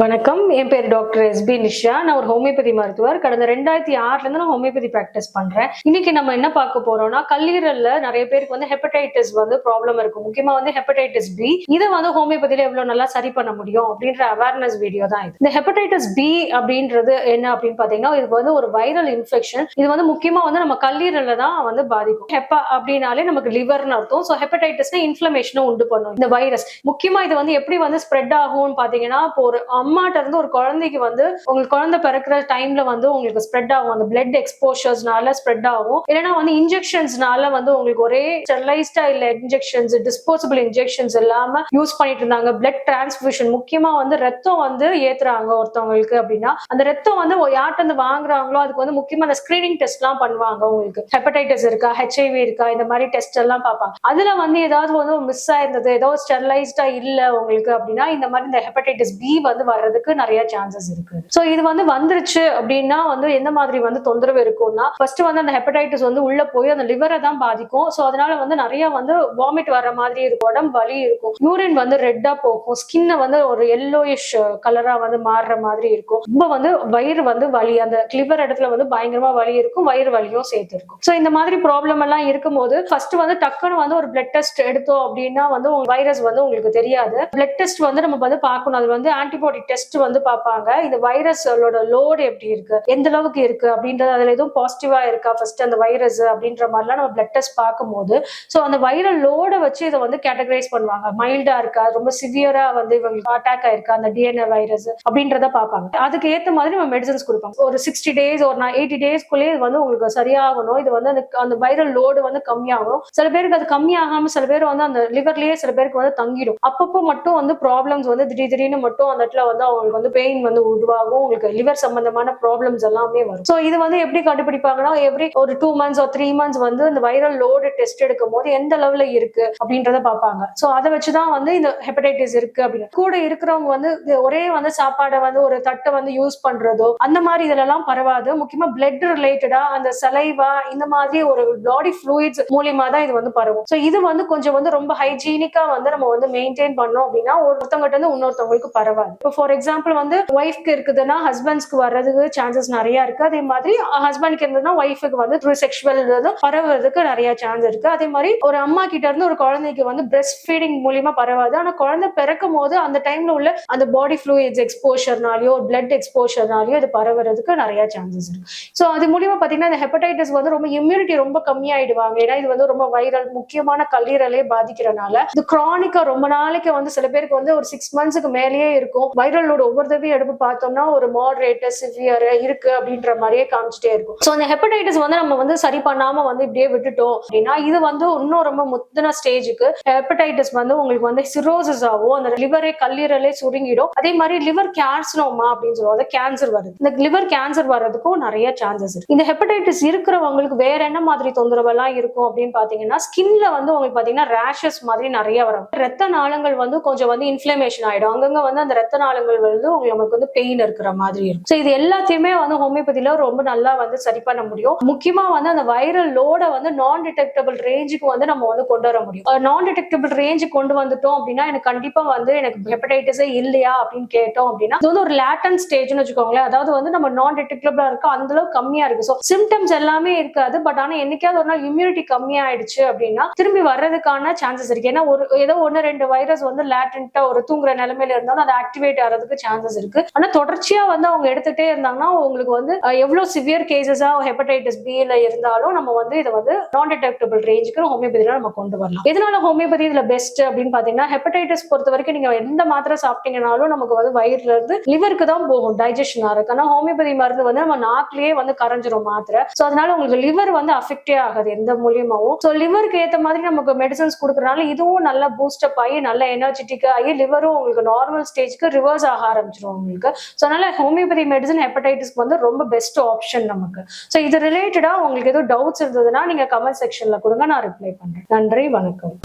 வணக்கம். என் பேர் doctor SP Nisha. நான் ஒரு ஹோமியோபதி மருத்துவர். கடந்த ரெண்டாயிரத்தி ஆறுல இருந்து நான் ஹோமியோபதி ப்ராக்டிஸ் பண்றேன். இன்னைக்கு நம்ம என்ன பார்க்க போறோம்னா கல்லீரல்ல நிறைய பேருக்கு வந்து ஹெப்படைட்டிஸ் வந்து ப்ராப்ளம் இருக்கும் முக்கியமா வந்து ஹெப்படைட்டிஸ் பி இதை வந்து ஹோமியோபதியில எவ்வளவு நல்லா சரி பண்ண முடியும் அப்படின்ற அவேர்னஸ் வீடியோ தான் இது. இந்த ஹெப்படைட்டிஸ் பி அப்படின்றது என்ன அப்படின்னு பாத்தீங்கன்னா இது வந்து ஒரு வைரல் இன்ஃபெக்ஷன் இது வந்து முக்கியமா வந்து நம்ம கல்லீரல்ல தான் வந்து பாதிக்கும். ஹெப்பா அப்படின்னாலே நமக்கு லிவர்னு அர்த்தம். ஸோ ஹெப்படைட்டிஸ்னா இன்ஃபிளமேஷனும் உண்டு பண்ணும் இந்த வைரஸ் முக்கியமா இது வந்து எப்படி வந்து ஸ்ப்ரெட் ஆகும்னு பாத்தீங்கன்னா இப்போ ஒரு அம்மாட்ட இருந்து ஒரு குழந்தைக்கு வந்து உங்களுக்கு குழந்தை பிறக்கிற டைம்ல வந்து உங்களுக்கு ஸ்ப்ரெட் ஆகும். அந்த பிளட் எக்ஸ்போஷர்ஸ்னால ஸ்ப்ரெட் ஆகும். இல்லைன்னா வந்து இன்ஜெக்ஷன்ஸ்னால வந்து உங்களுக்கு ஒரே ஸ்டெர்லைஸ்டா இல்ல இன்ஜெக்ஷன்ஸ் டிஸ்போசபிள் இன்ஜெக்ஷன்ஸ் இல்லாம யூஸ் பண்ணிட்டு இருந்தாங்க. பிளட் டிரான்ஸ்பியூஷன் முக்கியமா வந்து ரத்தம் வந்து ஏத்துறாங்க ஒருத்தவங்களுக்கு அப்படின்னா. அந்த ரத்தம் வந்து யார்கிட்ட இருந்து வாங்குறாங்களோ அதுக்கு வந்து முக்கியமா அந்த ஸ்கிரீனிங் டெஸ்ட் எல்லாம் பண்ணுவாங்க உங்களுக்கு. ஹெப்படைட்டிஸ் இருக்கா ஹெச்ஐவி இருக்கா இந்த மாதிரி டெஸ்ட் எல்லாம் பார்ப்பாங்க. அதுல வந்து ஏதாவது வந்து மிஸ் ஆயிருந்தது ஏதோ ஸ்டெர்லைஸ்டா இல்ல உங்களுக்கு அப்படின்னா இந்த மாதிரி இந்த ஹெப்படைட்டிஸ் பி வந்து வர்றதுக்கு நிறைய சான்சஸ் இருக்கு. ஸோ இது வந்து வந்துருச்சு அப்படின்னா வந்து எந்த மாதிரி வந்து தொந்தரவு இருக்கும்னா ஃபர்ஸ்ட் வந்து அந்த ஹெப்படைட்டிஸ் வந்து உள்ள போய் அந்த லிவரை தான் பாதிக்கும். ஸோ அதனால வந்து நிறைய வந்து வாமிட் வர்ற மாதிரி இருக்கும் உடம்பு வலி இருக்கும். யூரின் வந்து ரெட்டா போகும். ஸ்கின்னை வந்து ஒரு எல்லோயிஷ் கலரா வந்து மாறுற மாதிரி இருக்கும். ரொம்ப வந்து வயிறு வந்து வலி அந்த லிவர் இடத்துல வந்து பயங்கரமா வலி இருக்கும் வயிறு வலியும் சேர்த்து இருக்கும். ஸோ இந்த மாதிரி ப்ராப்ளம் எல்லாம் இருக்கும்போது ஃபர்ஸ்ட் வந்து டக்குன்னு வந்து ஒரு பிளட் டெஸ்ட் எடுத்தோம் அப்படின்னா வந்து வைரஸ் வந்து உங்களுக்கு தெரியாது. பிளட் டெஸ்ட் வந்து நம்ம வந்து பார்க்கணும். அது வந்து ஆன்டிபாடி டெஸ்ட் வந்து பார்ப்பாங்க. இந்த வைரஸோட லோடு எப்படி இருக்கு? எந்த அளவுக்கு இருக்கு? அப்படின்றது அதுல எதுவும் பாசிட்டிவா இருக்கா? ஃபர்ஸ்ட் அந்த வைரஸ் அப்படின்ற மாதிரிலாம் நம்ம பிளட் டெஸ்ட் பார்க்கும்போது. ஸோ அந்த வைரல் லோடை வச்சு இதை வந்து கேட்டகரைஸ் பண்ணுவாங்க. மைல்டா இருக்கா? ரொம்ப சிவியரா வந்து இவங்களுக்கு அட்டாக் ஆயிருக்கா? அந்த டிஎன்ஏ வைரஸ் அப்படின்றத பார்ப்பாங்க. அதுக்கு ஏத்த மாதிரி நம்ம மெடிசன்ஸ் கொடுப்பாங்க. ஒரு சிக்ஸ்டி டேஸ் ஒரு எயிட்டி டேஸ்க்குள்ளேயே இது வந்து உங்களுக்கு சரியாகணும். இது வந்து அந்த அந்த வைரல் லோடு வந்து கம்மியாகும் சில பேருக்கு அது கம்மியாகாம சில பேர் வந்து அந்த லிவர்லயே சில பேருக்கு வந்து தங்கிடும். அப்பப்போ மட்டும் வந்து ப்ராப்ளம்ஸ் வந்து திடீர் திடீர்னு மட்டும் அந்த இடத்துல வந்து அவங்களுக்கு வந்து பெயின் வந்து உருவாகும். உங்களுக்கு லிவர் சம்பந்தமான ப்ராப்ளம்ஸ் எல்லாமே வரும். ஸோ இது வந்து எப்படி கண்டுபிடிப்பாங்கன்னா எவ்ரி ஒரு டூ மந்த்ஸ் ஒரு த்ரீ மந்த்ஸ் வந்து இந்த வைரல் லோடு டெஸ்ட் எடுக்கும் போது எந்த லெவல்ல இருக்கு அப்படின்றத பார்ப்பாங்க. ஸோ அதை வச்சுதான் வந்து இந்த ஹெப்படைட்டிஸ் இருக்கு அப்படின்னு. கூட இருக்கிறவங்க வந்து ஒரே வந்து சாப்பாடை வந்து ஒரு தட்டை வந்து யூஸ் பண்றதோ அந்த மாதிரி இதுலலாம் பரவாது. முக்கியமா பிளட் ரிலேட்டடா அந்த சலைவா இந்த மாதிரி ஒரு பாடி ஃப்ளூயிட்ஸ் மூலியமா தான் இது வந்து பரவும். ஸோ இது வந்து கொஞ்சம் வந்து ரொம்ப ஹைஜீனிக்கா வந்து நம்ம வந்து மெயின்டைன் பண்ணோம் அப்படின்னா ஒருத்தவங்ககிட்ட இருந்து இன்னொருத்தவங்களுக்கு பரவாது. இப்போ ஃபார் எக்ஸாம்பிள் வந்து ஒய்ஃப்க்கு இருக்குதுன்னா ஹஸ்பண்ட்ஸ்க்கு வர்றதுக்கு சான்சஸ் நிறைய இருக்கு. அதே மாதிரி ஹஸ்பண்ட்க்கு இருந்ததுன்னா ஒய்ஃபுக்கு வந்து த்ரூ செக்ஷுவல் பரவுறதுக்கு நிறைய சான்ஸ் இருக்கு. அதே மாதிரி ஒரு அம்மா கிட்ட இருந்து ஒரு குழந்தைக்கு வந்து பிரெஸ்ட் ஃபீடிங் மூலியமா பரவாது. ஆனா குழந்தை பிறக்கும் போது அந்த டைம்ல உள்ள அந்த பாடி ஃப்ளூயிட்ஸ் எக்ஸ்போஷர்னாலயோ பிளட் எக்ஸ்போஷர்னாலயோ இது பரவுறதுக்கு நிறைய சான்சஸ் இருக்கு. ஸோ அது மூலியமா பாத்தீங்கன்னா இந்த ஹெப்படைட்டிஸ் வந்து ரொம்ப இம்யூனிட்டி ரொம்ப கம்மியாயிடுவாங்க. ஏன்னா இது வந்து ரொம்ப வைரல் முக்கியமான கல்லீரலே பாதிக்கிறனால. இது கிரானிக்கா ரொம்ப நாளைக்கு வந்து சில பேருக்கு வந்து ஒரு சிக்ஸ் மந்த்ஸ்க்கு மேலேயே இருக்கும். வைரலோட ஒவ்வொரு தடவையும் எடுப்பு பார்த்தோம்னா ஒரு மாடரேட்டு சிவியர் இருக்கு அப்படின்ற மாதிரியே காமிச்சிட்டே இருக்கும். ஸோ அந்த ஹெப்படைட்டிஸ் வந்து நம்ம வந்து சரி பண்ணாம வந்து இப்படியே விட்டுட்டோம் அப்படின்னா இது வந்து இன்னும் ரொம்ப முத்தின ஸ்டேஜுக்கு ஹெப்படைட்டிஸ் வந்து உங்களுக்கு வந்து சிரோசிஸ் ஆகும் அந்த லிவரே கல்லீரலே சுருங்கிடும். அதே மாதிரி லிவர் கேன்சரோமா அப்படின்னு சொல்லுவாங்க கேன்சர் வருது. இந்த லிவர் கேன்சர் வர்றதுக்கும் நிறைய சான்சஸ் இருக்கு. இந்த ஹெப்படைட்டிஸ் இருக்கிறவங்களுக்கு வேற என்ன மாதிரி தொந்தரவு எல்லாம் இருக்கும் அப்படின்னு பாத்தீங்கன்னா ஸ்கின்ல வந்து உங்களுக்கு பாத்தீங்கன்னா ரேஷஸ் மாதிரி நிறைய வரும். ரத்த நாளங்கள் வந்து கொஞ்சம் வந்து இன்ஃபிளமேஷன் ஆயிடும். அங்கங்க வந்து அந்த ரத்த காலங்கள் வந்து உங்களுக்கு வந்து பெயின் இருக்கிற மாதிரி இருக்கும். ஸோ இது எல்லாத்தையுமே வந்து ஹோமியோபதியில ரொம்ப நல்லா வந்து சரி பண்ண முடியும். முக்கியமா வந்து அந்த வைரல் லோட வந்து நான் டிடெக்டபிள் ரேஞ்சுக்கு வந்து நம்ம வந்து கொண்டு வர முடியும். நான் டிடெக்டபிள் ரேஞ்சு கொண்டு வந்துட்டோம் அப்படின்னா எனக்கு கண்டிப்பா வந்து எனக்கு ஹெப்படைட்டிஸே இல்லையா அப்படின்னு கேட்டோம் அப்படின்னா இது வந்து ஒரு லேட்டன் ஸ்டேஜ்னு வச்சுக்கோங்களேன். அதாவது வந்து நம்ம நான் டிடெக்டபிளா இருக்கும் அந்த அளவுக்கு கம்மியா இருக்கு. ஸோ சிம்டம்ஸ் எல்லாமே இருக்காது பட் ஆனா என்னைக்காவது ஒரு நாள் இம்யூனிட்டி கம்மியாயிடுச்சு அப்படின்னா திரும்பி வர்றதுக்கான சான்சஸ் இருக்கு. ஏன்னா ஒரு ஏதோ ஒன்னு ரெண்டு வைரஸ் வந்து லேட்டன்ட்டா ஒரு தூங்குற நிலைமையில இருந்தாலும் அது ஆக்டிவேட் ஆகிறதுக்கு சான்சஸ் இருக்கு. ஆனா தொடர்ச்சியா வந்து அவங்க எடுத்துட்டே இருந்தாங்கன்னா உங்களுக்கு வந்து எவ்வளவு சிவியர் கேசஸா ஹெப்படைட்டிஸ் பில இருந்தாலும் நம்ம வந்து இதை வந்து நான் டிடெக்டபிள் ரேஞ்சுக்கு ஹோமியோபதியில நம்ம கொண்டு வரலாம். எதனால ஹோமியோபதி இதுல பெஸ்ட் அப்படின்னு பாத்தீங்கன்னா ஹெப்படைட்டிஸ் பொறுத்த வரைக்கும் நீங்க எந்த மாத்திரை சாப்பிட்டீங்கனாலும் நமக்கு வந்து வயிறுல இருந்து லிவருக்கு தான் போகும் டைஜஷன் ஆகுது ஆனா ஹோமியோபதி மருந்து வந்து நம்ம நாக்கிலேயே வந்து கரைஞ்சிரும் மாத்திரை. ஸோ அதனால உங்களுக்கு லிவர் வந்து அஃபெக்டே ஆகாது எந்த மூலியமாவும். ஸோ லிவருக்கு ஏற்ற மாதிரி நமக்கு மெடிசன்ஸ் கொடுக்குறனால இதுவும் நல்லா பூஸ்டப் ஆகி நல்ல எனர்ஜெட்டிக் ஆகி லிவரும் உங்களுக்கு நார்மல் ஸ்டேஜ்க்கு ரிவர் ரிவர்ஸ் ஆக ஆரம்பிச்சிடும் உங்களுக்கு. ஸோ அதனால ஹோமியோபதி மெடிசன் ஹெப்படைட்டிஸ்க்கு வந்து ரொம்ப பெஸ்ட் ஆப்ஷன் நமக்கு. ஸோ இது ரிலேட்டடா உங்களுக்கு எதுவும் டவுட்ஸ் இருந்ததுன்னா நீங்க கமெண்ட் செக்ஷன்ல கொடுங்க. நான் ரிப்ளை பண்றேன். நன்றி வணக்கம்.